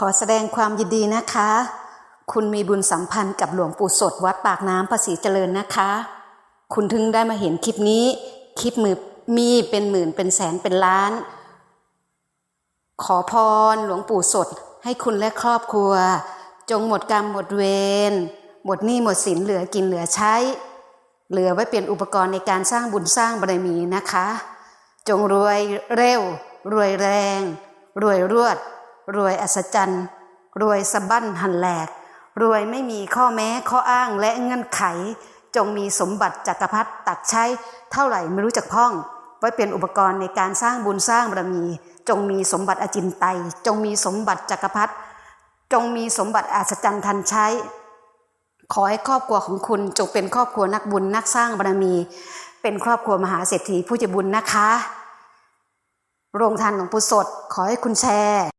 ขอแสดงความยินดีนะคะ คุณมีบุญสัมพันธ์กับหลวงปู่สดวัดปากน้ำภาษีเจริญนะคะ คุณถึงได้มาเห็นคลิปนี้ คลิปมือมีเป็นหมื่นเป็นแสนเป็นล้าน ขอพรหลวงปู่สดให้คุณและครอบครัว จงหมดกรรมหมดเวรหมดหนี้หมดสินเหลือกินเหลือใช้ เหลือไว้เป็นอุปกรณ์ในการสร้างบุญสร้างบารมีนะคะ จงรวยเร็ว รวยแรง รวยรวด รวยอัศจรรย์ รวยสะบั้นหันแหลก รวยไม่มีข้อแม้ข้ออ้างและเงื่อนไข จงมีสมบัติจักรพรรดิตักใช้เท่าไหร่ไม่รู้จักพ้อง ไว้เป็นอุปกรณ์ในการสร้างบุญสร้างบารมี จงมีสมบัติอจินไตย จงมีสมบัติจักรพรรดิจงมีสมบัติอัศจรรย์ทันใช้ขอให้ครอบครัวของคุณจงเป็นครอบครัวนักบุญนักสร้างบารมี เป็นครอบครัวมหาเศรษฐีผู้ใจะบุญนะคะ โรงทานหลวงปู่สดขอให้คุณแชร์